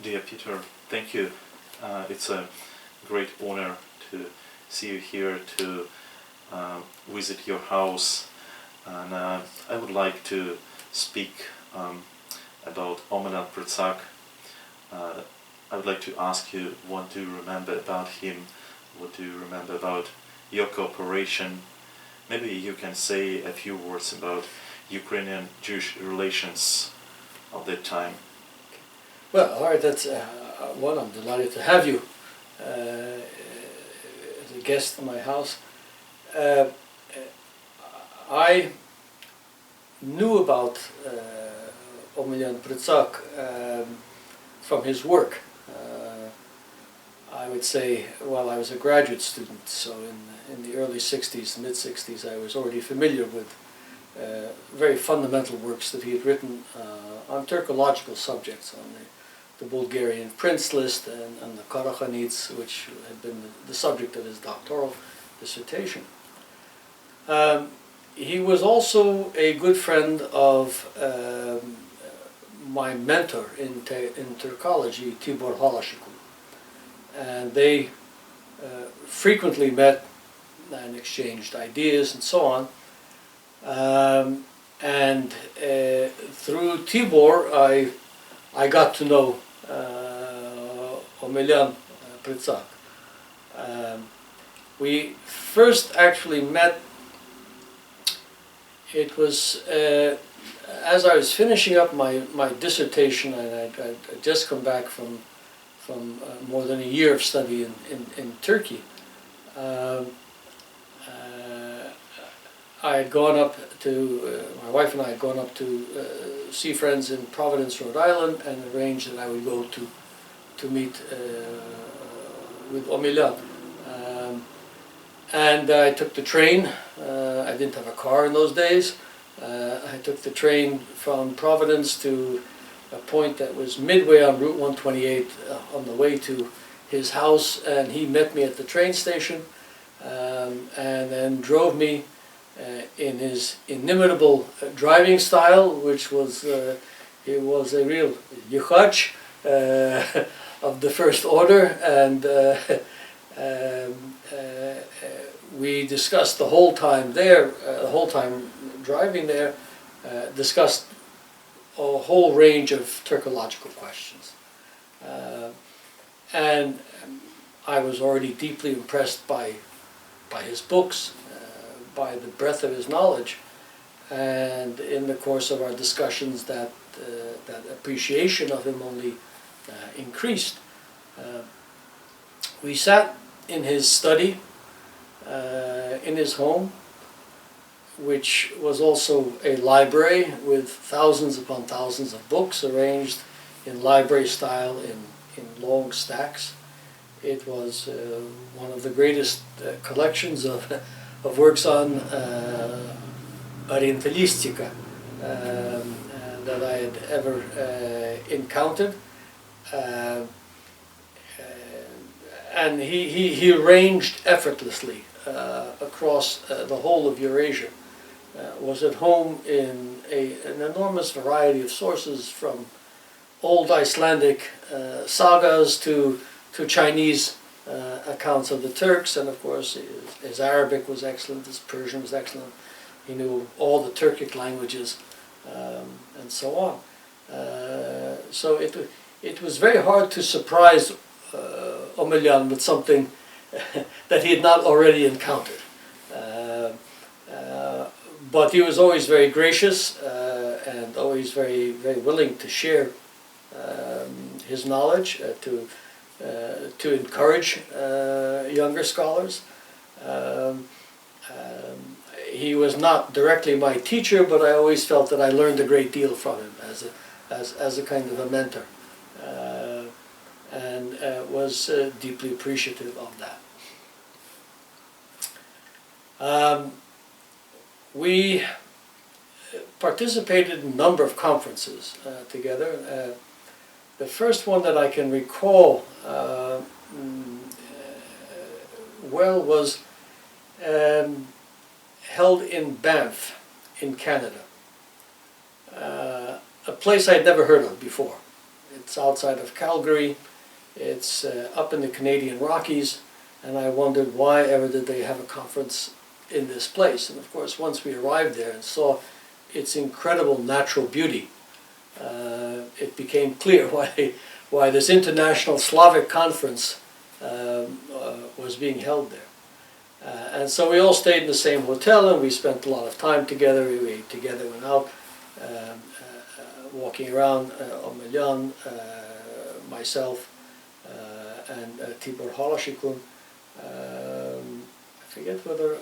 Dear Peter, thank you. Uh, it's a great honor to see you here to uh, visit your house, and uh, I would like to speak um, about Omelan Pritsak. Uh, I would like to ask you what do you remember about him, what do you remember about your cooperation. Maybe you can say a few words about Ukrainian Jewish relations of that time. Well, all right, that's uh, one. I'm delighted to have you uh, as a guest in my house. Uh, I knew about uh, Pritsak um, from his work. Uh, I would say while I was a graduate student, so in, in the early 60s, mid 60s, I was already familiar with uh, very fundamental works that he had written uh, on Turkological subjects, on the the Bulgarian prince list and, and the Karakhanids, which had been the, subject of his doctoral dissertation. Um, he was also a good friend of um, my mentor in, te- in Turkology, Tibor Halashikul. And they uh, frequently met and exchanged ideas and so on. Um, and uh, through Tibor, I, I got to know Omelian Pritsak. Um, we first actually met, it was uh, as I was finishing up my, my dissertation, and I'd I'd just come back from, from uh, more than a year of study in, in, in Turkey. Um, uh, I had gone up to, uh, my wife and I had gone up to uh, see friends in Providence, Rhode Island, and arranged that I would go to, to meet uh, with Omelian. Um, and I took the train. Uh, I didn't have a car in those days. Uh, I took the train from Providence to a point that was midway on Route 128 uh, on the way to his house, and he met me at the train station um, and then drove me uh, in his inimitable uh, driving style, which was uh, he was a real yuchach uh, of the first order, and uh, um, uh, uh, we discussed the whole time there, uh, the whole time driving there, uh, discussed a whole range of Turkological questions. Uh, and um, I was already deeply impressed by, by his books, uh, by the breadth of his knowledge. And in the course of our discussions, that, uh, that appreciation of him only uh, increased. Uh, we sat in his study, uh, in his home, which was also a library with thousands upon thousands of books arranged in library style in, in long stacks. It was uh, one of the greatest uh, collections of, of works on uh, Orientalistica uh, that I had ever uh, encountered. And he, he, he arranged effortlessly across the whole of Eurasia. Was at home in a, an enormous variety of sources from old Icelandic uh, sagas to, to Chinese uh, accounts of the Turks, and of course his, his Arabic was excellent, his Persian was excellent. He knew all the Turkic languages um, and so on. Uh, so it, it was very hard to surprise uh, Omelian with something that he had not already encountered. Uh, uh, but he was always very gracious uh, and always very, very willing to share um, his knowledge, uh, to, uh, to encourage uh, younger scholars. Um, um, he was not directly my teacher, but I always felt that I learned a great deal from him as a, as, as a kind of a mentor. Uh, and uh, was uh, deeply appreciative of that. Um, we participated in a number of conferences uh, together. The first one that I can recall uh, mm, uh, well was um, held in Banff, in Canada. Uh, a place I'd never heard of before. It's outside of Calgary. It's uh, up in the Canadian Rockies, and I wondered why ever did they have a conference in this place. And of course, once we arrived there and saw its incredible natural beauty, uh, it became clear why why this international Slavic conference um, uh, was being held there. Uh, and so we all stayed in the same hotel, and we spent a lot of time together. We ate together, went out, um, walking around uh, Omelyan, uh, myself, and Tibor Holashikun. Um, I forget whether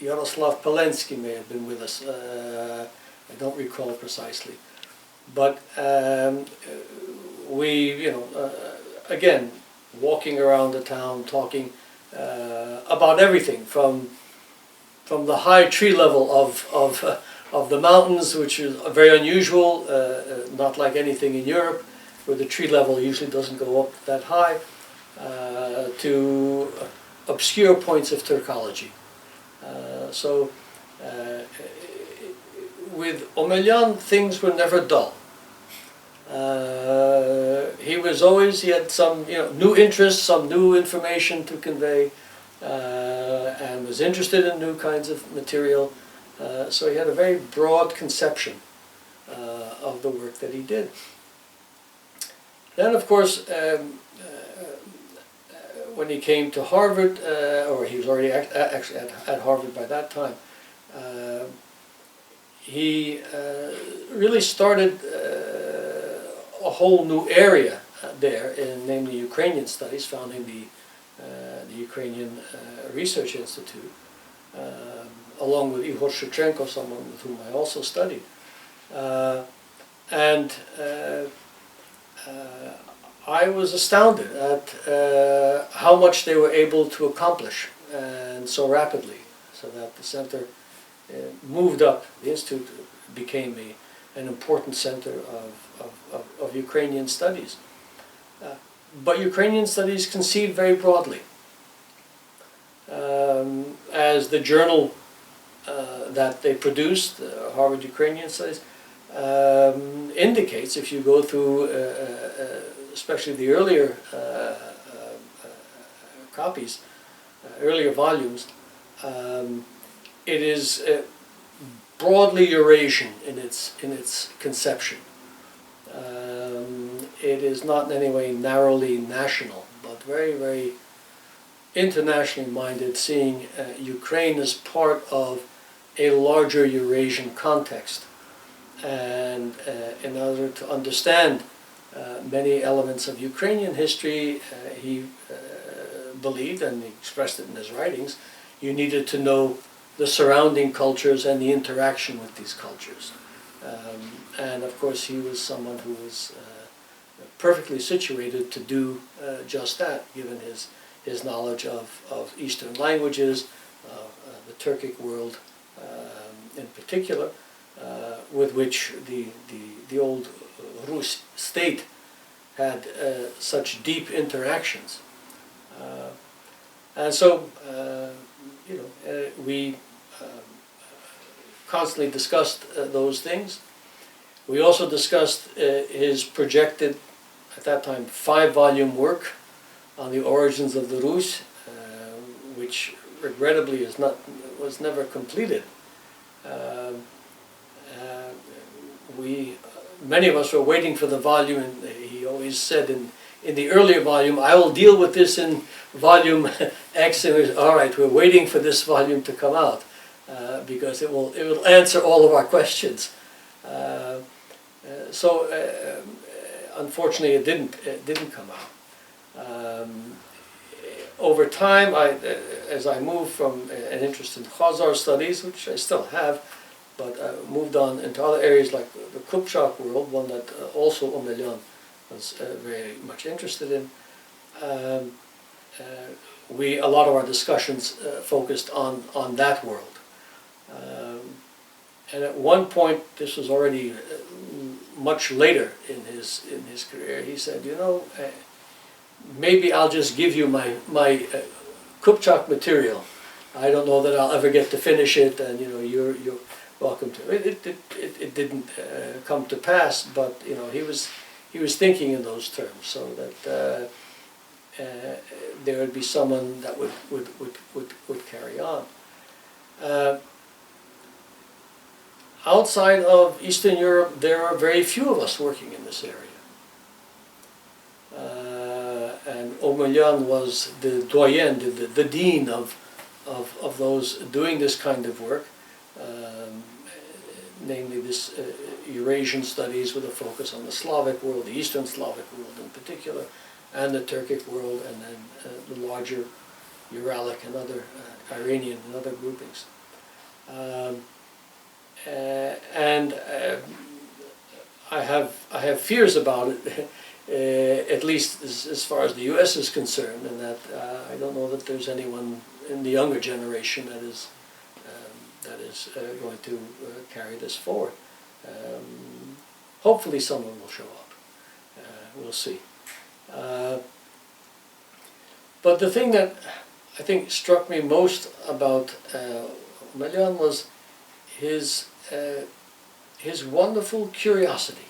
Yaroslav Pelensky may have been with us. I don't recall precisely. But um, we, you know, uh, again, walking around the town, talking uh, about everything from from the high tree level of of uh, of the mountains, which is very unusual, uh, uh, not like anything in Europe, where the tree level usually doesn't go up that high, uh, to obscure points of Turkology. So, with Omelyan, things were never dull. Uh, he was always, he had some, you know, new interests, some new information to convey, uh, and was interested in new kinds of material. Uh, so he had a very broad conception uh, of the work that he did. Then, of course, um, uh, when he came to Harvard, uh, or he was already act- actually at, at Harvard by that time, he uh, really started uh, a whole new area uh, there, in, namely Ukrainian studies, founding the, the Ukrainian Research Institute, um, along with Ihor Shevchenko, someone with whom I also studied. And I was astounded at uh, how much they were able to accomplish and so rapidly, so that the center moved up. The institute became a, an important center of, of, of, of Ukrainian studies. Uh, but Ukrainian studies conceived very broadly. Um, as the journal uh, that they produced, uh, Harvard Ukrainian Studies, um, indicates, if you go through, uh, uh, uh, especially the earlier uh, uh, uh, copies, uh, earlier volumes, um, it is uh, broadly Eurasian in its in its conception. Um, it is not in any way narrowly national, but very very internationally minded, seeing uh, Ukraine as part of a larger Eurasian context. And uh, in order to understand uh, many elements of Ukrainian history, uh, he uh, believed, and he expressed it in his writings, you needed to know the surrounding cultures and the interaction with these cultures. Um, and of course, he was someone who was uh, perfectly situated to do uh, just that, given his, his knowledge of, of Eastern languages, uh, uh, the Turkic world um, in particular, uh, with which the, the, the old Rus state had uh, such deep interactions. And so, you know, uh, we um, constantly discussed uh, those things. We also discussed uh, his projected, at that time, five-volume work on the origins of the Rus, uh, which regrettably is not was never completed. Um, uh, we, many of us were waiting for the volume, and he always said in, in the earlier volume, I will deal with this in volume And all right, we're waiting for this volume to come out, uh, because it will, it will answer all of our questions. Uh, uh, so, uh, um, unfortunately, it didn't, it didn't come out. Um, over time, I, uh, as I moved from an interest in Khazar studies, which I still have, but uh, moved on into other areas like the Kupchak world, one that uh, also Omelyan was uh, very much interested in. um, uh, we, a lot of our discussions uh, focused on, on that world. Um, And at one point, this was already uh, much later in his, in his career, he said, you know, uh, maybe I'll just give you my, my uh, Kupchak material. I don't know that I'll ever get to finish it, and you know, you're, you're welcome to. It, it, it, it, it didn't uh, come to pass, but you know, he was, he was thinking in those terms, so that uh, there would be someone that would, would, would, would, would carry on. Uh, outside of Eastern Europe, there are very few of us working in this area. Uh, and Omelian was the doyen, the, the, the dean of, of, of those doing this kind of work, um, namely this uh, Eurasian studies with a focus on the Slavic world, the Eastern Slavic world in particular, and the Turkic world, and then uh, the larger Uralic and other uh, Iranian and other groupings. Um, uh, and uh, I have I have fears about it, uh, at least as, as far as the U.S. is concerned, and that I don't know that there's anyone in the younger generation that is um, that is going to carry this forward. Um, hopefully, someone will show up. Uh, we'll see. Uh, but the thing that I think struck me most about uh, Melian was his uh, his wonderful curiosity.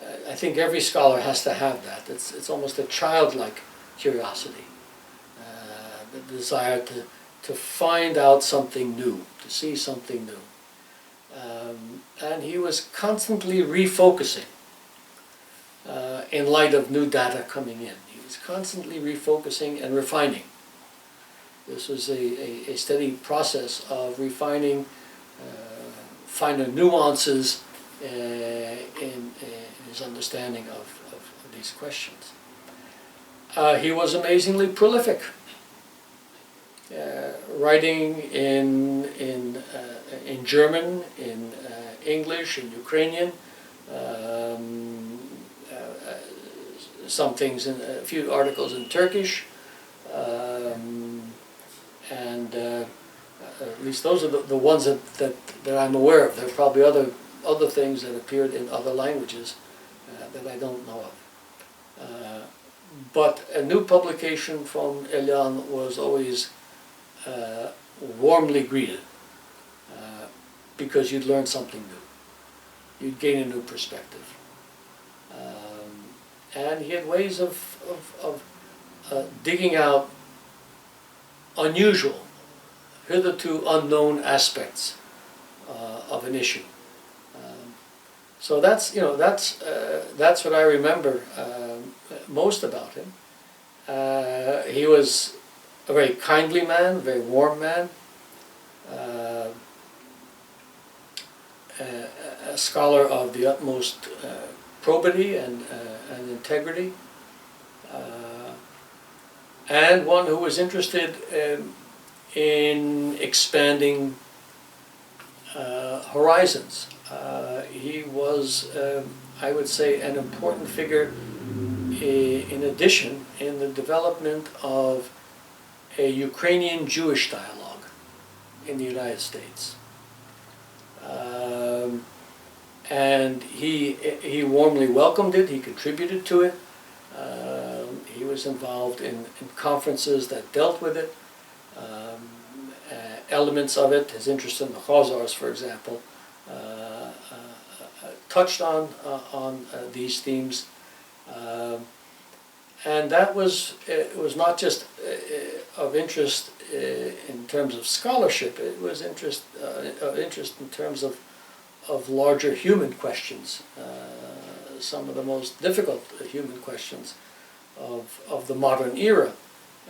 Uh, I think every scholar has to have that. It's it's almost a childlike curiosity, uh, the desire to to find out something new, to see something new, um, and he was constantly refocusing uh, in light of new data coming in. He was constantly refocusing and refining. This was a, a, a steady process of refining, uh, finding nuances uh, in, in his understanding of, of, these questions. Uh, he was amazingly prolific, uh, writing in, in, uh, in German, in uh, English, in Ukrainian, um, some things in a few articles in Turkish. Um, and uh, at least those are the, the ones that, that, that I'm aware of. There are probably other other things that appeared in other languages uh, that I don't know of. Uh, but a new publication from Elian was always uh, warmly greeted uh, because you'd learn something new. You'd gain a new perspective. And he had ways of, of, of uh, digging out unusual, hitherto unknown aspects uh, of an issue. Um, so that's you know that's uh, that's what I remember um, most about him. Uh, he was a very kindly man, a very warm man, uh, a, scholar of the utmost uh, probity and uh, and integrity. Uh, and one who was interested um, in expanding uh, horizons. Uh, he was, um, I would say, an important figure in addition in the development of a Ukrainian Jewish dialogue in the United States. Um, and he, he warmly welcomed it, he contributed to it. Um, he was involved in, in conferences that dealt with it. Um, uh, elements of it, his interest in the Khazars, for example, uh, uh, uh, touched on uh, on uh, these themes. Um, and that was it was not just of interest in terms of scholarship. It was interest of interest in terms of of larger human questions. Uh, some of the most difficult human questions of of the modern era.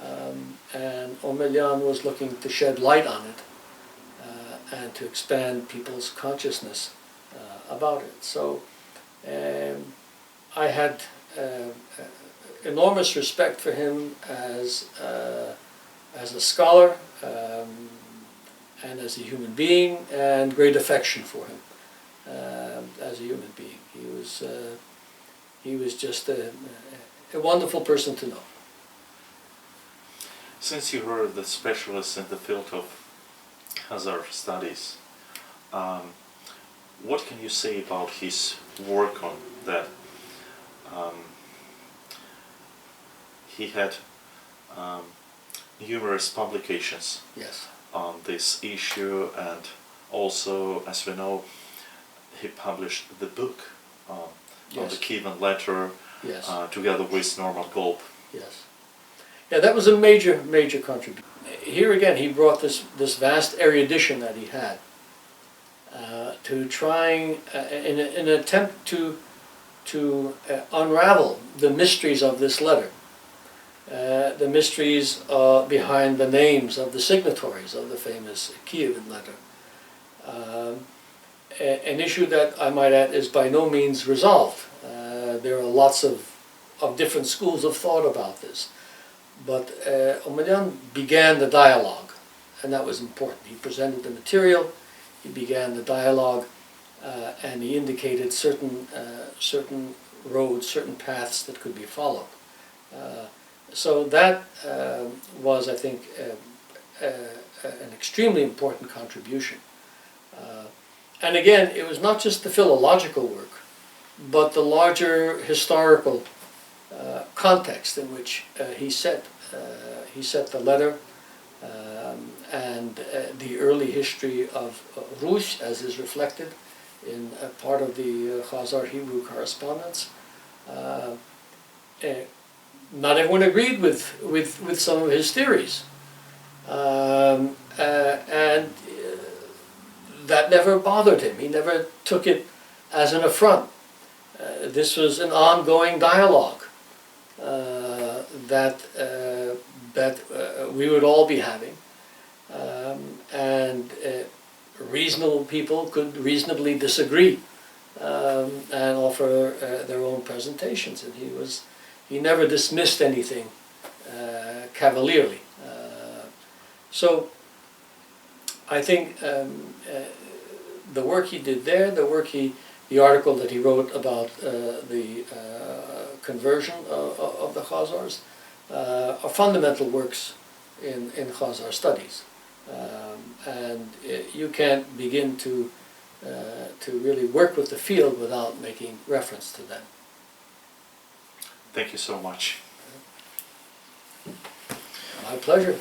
Um, and Omelian was looking to shed light on it uh, and to expand people's consciousness uh, about it. So um, I had uh, enormous respect for him as, uh, as a scholar um, and as a human being, and great affection for him uh, as a human being. He was, uh, he was just a, a wonderful person to know. Since you are the specialist in the field of Khazar studies, um, what can you say about his work on that? Um, he had um, numerous publications Yes. on this issue, and also, as we know, he published the book um, on the Yes. Kievan letter Yes. uh, together with Norman Golb. Yes. Yeah, that was a major, major contribution. Here again, he brought this, this vast erudition that he had uh, to trying, uh, in, a, in an attempt to, to uh, unravel the mysteries of this letter. Uh, the mysteries uh, behind the names of the signatories of the famous Kievan letter. Um, an issue that I might add is by no means resolved. Uh, there are lots of, of different schools of thought about this. But uh, began the dialogue, and that was important. He presented the material, he began the dialogue, uh, and he indicated certain, uh, certain roads, certain paths that could be followed. Uh, so that um was, I think, uh, uh, an extremely important contribution. Uh, and again, it was not just the philological work, but the larger historical uh, context in which uh, he set uh, he set the letter um, and uh, the early history of uh, Rus as is reflected in part of the uh, Khazar Hebrew correspondence. Eh, not everyone agreed with, with, with some of his theories. Um, and that never bothered him. He never took it as an affront. Uh, this was an ongoing dialogue uh, that uh, that uh, we would all be having, um, and uh, reasonable people could reasonably disagree um, and offer uh, their own presentations. And he was he never dismissed anything cavalierly. So I think um, the work he did there, the work he the article that he wrote about uh, the uh, conversion of, of the Khazars uh, are fundamental works in, in Khazar studies. Um, and uh, you can't begin to, uh, to really work with the field without making reference to them. Thank you so much. My pleasure.